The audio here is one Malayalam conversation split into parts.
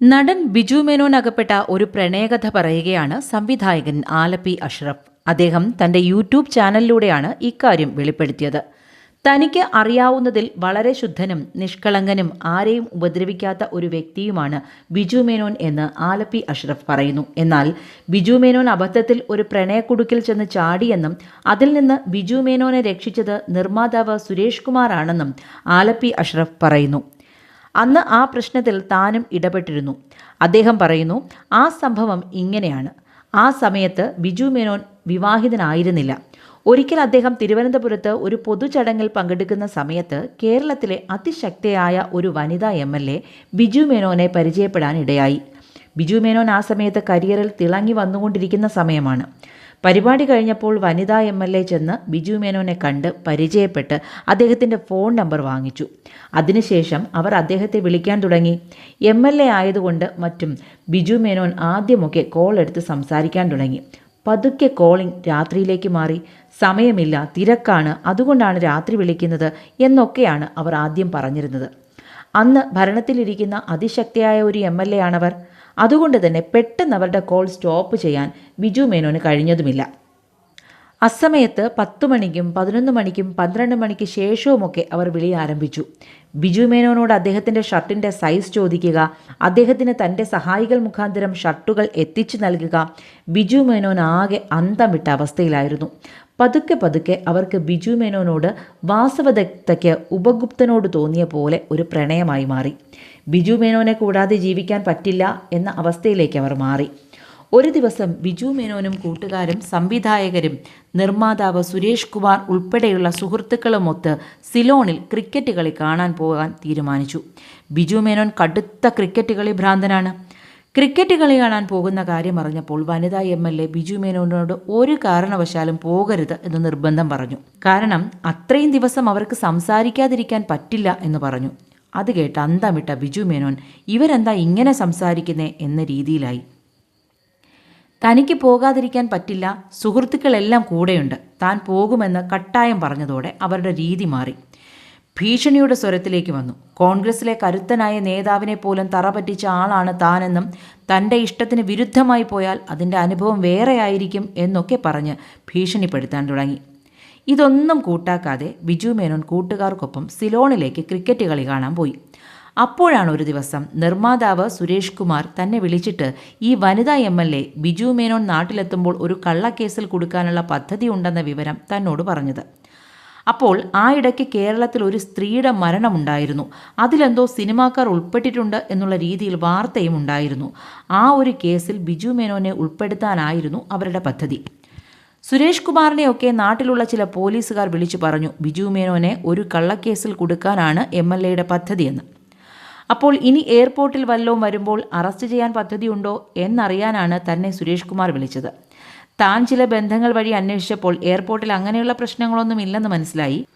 നടൻ ബിജു മേനോൻ അകപ്പെട്ട ഒരു പ്രണയകഥ പറയുകയാണ് സംവിധായകൻ ആലപ്പി അഷ്റഫ്. അദ്ദേഹം തന്റെ യൂട്യൂബ് ചാനലിലൂടെയാണ് ഇക്കാര്യം വെളിപ്പെടുത്തിയത്. തനിക്ക് അറിയാവുന്നതിൽ വളരെ ശുദ്ധനും നിഷ്കളങ്കനും ആരെയും ഉപദ്രവിക്കാത്ത ഒരു വ്യക്തിയുമാണ് ബിജു മേനോൻ എന്ന് ആലപ്പി അഷ്റഫ് പറയുന്നു. എന്നാൽ ബിജു മേനോൻ അബദ്ധത്തിൽ ഒരു പ്രണയക്കുടുക്കിൽ ചെന്ന് ചാടിയെന്നും അതിൽ നിന്ന് ബിജു മേനോനെ രക്ഷിച്ചത് നിർമ്മാതാവ് സുരേഷ് കുമാറാണെന്നും ആലപ്പി അഷ്റഫ് പറയുന്നു. അന്ന് ആ പ്രശ്നത്തിൽ താനും ഇടപെട്ടിരുന്നു. അദ്ദേഹം പറയുന്നു ആ സംഭവം ഇങ്ങനെയാണ്. ആ സമയത്ത് ബിജു മേനോൻ വിവാഹിതനായിരുന്നില്ല. ഒരിക്കൽ അദ്ദേഹം തിരുവനന്തപുരത്ത് ഒരു പൊതുചടങ്ങിൽ പങ്കെടുക്കുന്ന സമയത്ത് കേരളത്തിലെ അതിശക്തയായ ഒരു വനിതാ എം എൽ എ ബിജു മേനോനെ പരിചയപ്പെടാനിടയായി. ബിജു മേനോൻ ആ സമയത്ത് കരിയറിൽ തിളങ്ങി വന്നുകൊണ്ടിരിക്കുന്ന സമയമാണ്. പരിപാടി കഴിഞ്ഞപ്പോൾ വനിതാ എം എൽ എ ചെന്ന് ബിജു മേനോനെ കണ്ട് പരിചയപ്പെട്ട് അദ്ദേഹത്തിന്റെ ഫോൺ നമ്പർ വാങ്ങിച്ചു. അതിനുശേഷം അവർ അദ്ദേഹത്തെ വിളിക്കാൻ തുടങ്ങി. എം എൽ എ ആയതുകൊണ്ട് മറ്റും ബിജു മേനോൻ ആദ്യമൊക്കെ കോൾ എടുത്ത് സംസാരിക്കാൻ തുടങ്ങി. പതുക്കെ കോളിംഗ് രാത്രിയിലേക്ക് മാറി. സമയമില്ല തിരക്കാണ്. അതുകൊണ്ടാണ് രാത്രി വിളിക്കുന്നത് എന്നൊക്കെയാണ് അവർ ആദ്യം പറഞ്ഞിരുന്നത്. അന്ന് ഭരണത്തിലിരിക്കുന്ന അതിശക്തിയായ ഒരു എം എൽ എ ആണവർ. അതുകൊണ്ട് തന്നെ പെട്ടെന്ന് അവരുടെ കോൾ സ്റ്റോപ്പ് ചെയ്യാൻ ബിജു മേനോന് കഴിഞ്ഞതുമില്ല. അസമയത്ത് പത്ത് മണിക്കും പതിനൊന്ന് മണിക്കും പന്ത്രണ്ട് മണിക്ക് ശേഷവുമൊക്കെ അവർ വിളി ആരംഭിച്ചു. ബിജു മേനോനോട് അദ്ദേഹത്തിന്റെ ഷർട്ടിന്റെ സൈസ് ചോദിക്കുക അദ്ദേഹത്തിന് തന്റെ സഹായികൾ മുഖാന്തരം ഷർട്ടുകൾ എത്തിച്ചു നൽകുക ബിജു മേനോൻ ആകെ അന്തം വിട്ട അവസ്ഥയിലായിരുന്നു. പതുക്കെ പതുക്കെ അവർക്ക് ബിജു മേനോനോട് വാസവദത്തയ്ക്ക് ഉപഗുപ്തനോട് തോന്നിയ പോലെ ഒരു പ്രണയമായി മാറി. ബിജു മേനോനെ കൂടാതെ ജീവിക്കാൻ പറ്റില്ല എന്ന അവസ്ഥയിലേക്ക് അവർ മാറി. ഒരു ദിവസം ബിജു മേനോനും കൂട്ടുകാരും സംവിധായകരും നിർമ്മാതാവ് സുരേഷ് കുമാർ ഉൾപ്പെടെയുള്ള സുഹൃത്തുക്കളുമൊത്ത് സിലോണിൽ ക്രിക്കറ്റ് കളി കാണാൻ പോകാൻ തീരുമാനിച്ചു. ബിജു മേനോൻ കടുത്ത ക്രിക്കറ്റ് കളി ഭ്രാന്തനാണ്. ക്രിക്കറ്റ് കളി കാണാൻ പോകുന്ന കാര്യം അറിഞ്ഞപ്പോൾ വനിതാ എം എൽ എ ബിജു മേനോനോട് ഒരു കാരണവശാലും പോകരുത് എന്ന് നിർബന്ധം പറഞ്ഞു. കാരണം അത്രയും ദിവസം അവർക്ക് സംസാരിക്കാതിരിക്കാൻ പറ്റില്ല എന്ന് പറഞ്ഞു. അത് കേട്ട് അന്തമിട്ട ബിജു മേനോൻ ഇവരെന്താ ഇങ്ങനെ സംസാരിക്കുന്നേ എന്ന രീതിയിലായി. തനിക്ക് പോകാതിരിക്കാൻ പറ്റില്ല സുഹൃത്തുക്കളെല്ലാം കൂടെയുണ്ട് താൻ പോകുമെന്ന് കട്ടായം പറഞ്ഞതോടെ അവരുടെ രീതി മാറി. ഭീഷണിയുടെ സ്വരത്തിലേക്ക് വന്നു. കോൺഗ്രസിലെ കരുത്തനായ നേതാവിനെ പോലും തറ പറ്റിച്ച ആളാണ് താനെന്നും തന്റെ ഇഷ്ടത്തിന് വിരുദ്ധമായി പോയാൽ അതിന്റെ അനുഭവം വേറെയായിരിക്കും എന്നൊക്കെ പറഞ്ഞ് ഭീഷണിപ്പെടുത്താൻ തുടങ്ങി. ഇതൊന്നും കൂട്ടാക്കാതെ ബിജു മേനോൻ കൂട്ടുകാർക്കൊപ്പം സിലോണിലേക്ക് ക്രിക്കറ്റ് കളി കാണാൻ പോയി. അപ്പോഴാണ് ഒരു ദിവസം നിർമ്മാതാവ് സുരേഷ് കുമാർ തന്നെ വിളിച്ചിട്ട് ഈ വനിതാ M L A Biju Menon നാട്ടിലെത്തുമ്പോൾ ഒരു കള്ളക്കേസിൽ കൊടുക്കാനുള്ള പദ്ധതി ഉണ്ടെന്ന വിവരം തന്നോട് പറഞ്ഞത്. അപ്പോൾ ആ ഇടയ്ക്ക് കേരളത്തിൽ ഒരു സ്ത്രീയുടെ മരണമുണ്ടായിരുന്നു. അതിലെന്തോ സിനിമാക്കാർ ഉൾപ്പെട്ടിട്ടുണ്ട് എന്നുള്ള രീതിയിൽ വാർത്തയും ഉണ്ടായിരുന്നു. ആ ഒരു കേസിൽ ബിജു മേനോനെ ഉൾപ്പെടുത്താനായിരുന്നു അവരുടെ പദ്ധതി. സുരേഷ് കുമാറിനെയൊക്കെ നാട്ടിലുള്ള ചില പോലീസുകാർ വിളിച്ചു പറഞ്ഞു ബിജു മേനോനെ ഒരു കള്ളക്കേസിൽ കൊടുക്കാനാണ് എം എൽ എയുടെ പദ്ധതിയെന്ന്. അപ്പോൾ ഇനി എയർപോർട്ടിൽ വല്ലോം വരുമ്പോൾ അറസ്റ്റ് ചെയ്യാൻ പദ്ധതിയുണ്ടോ എന്നറിയാനാണ് തന്നെ സുരേഷ് കുമാർ വിളിച്ചത്. താൻ ചില ബന്ധങ്ങൾ വഴി അന്വേഷിച്ചപ്പോൾ എയർപോർട്ടിൽ അങ്ങനെയുള്ള പ്രശ്നങ്ങളൊന്നും ഇല്ലെന്ന് മനസ്സിലായി.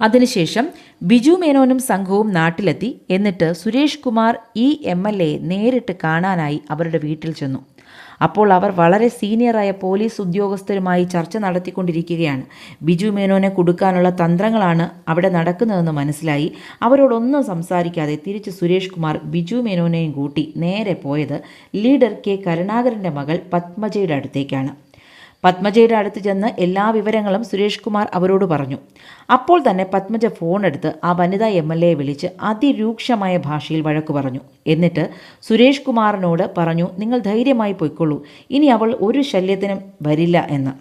അതിനുശേഷം ബിജു മേനോനും സംഘവും നാട്ടിലെത്തി. എന്നിട്ട് സുരേഷ് കുമാർ ഈ എം എൽ നേരിട്ട് കാണാനായി അവരുടെ വീട്ടിൽ ചെന്നു. അപ്പോൾ അവർ വളരെ സീനിയറായ പോലീസ് ഉദ്യോഗസ്ഥരുമായി ചർച്ച നടത്തിക്കൊണ്ടിരിക്കുകയാണ്. ബിജു മേനോനെ കൊടുക്കാനുള്ള തന്ത്രങ്ങളാണ് അവിടെ നടക്കുന്നതെന്ന് മനസ്സിലായി. അവരോടൊന്നും സംസാരിക്കാതെ തിരിച്ച് സുരേഷ് കുമാർ ബിജു മേനോനെയും കൂട്ടി നേരെ പോയത് ലീഡർ കെ കരുണാകരന്റെ മകൾ പത്മജയുടെ അടുത്തേക്കാണ്. പത്മജയുടെ അടുത്ത് ചെന്ന് എല്ലാ വിവരങ്ങളും സുരേഷ് കുമാർ അവരോട് പറഞ്ഞു. അപ്പോൾ തന്നെ പത്മജ ഫോണെടുത്ത് ആ വനിതാ എം എൽ എയെ വിളിച്ച് അതിരൂക്ഷമായ ഭാഷയിൽ വഴക്കു പറഞ്ഞു. എന്നിട്ട് സുരേഷ് കുമാറിനോട് പറഞ്ഞു നിങ്ങൾ ധൈര്യമായി പൊയ്ക്കൊള്ളൂ. ഇനി അവൾ ഒരു ശല്യത്തിനും വരില്ല എന്ന്.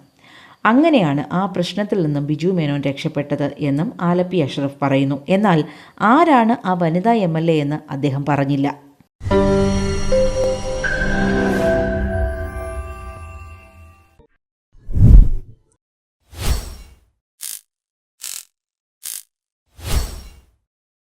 അങ്ങനെയാണ് ആ പ്രശ്നത്തിൽ നിന്നും ബിജു മേനോൻ രക്ഷപ്പെട്ടത് എന്നും ആലപ്പി അഷ്റഫ് പറയുന്നു. എന്നാൽ ആരാണ് ആ വനിതാ എം എന്ന് അദ്ദേഹം പറഞ്ഞില്ല.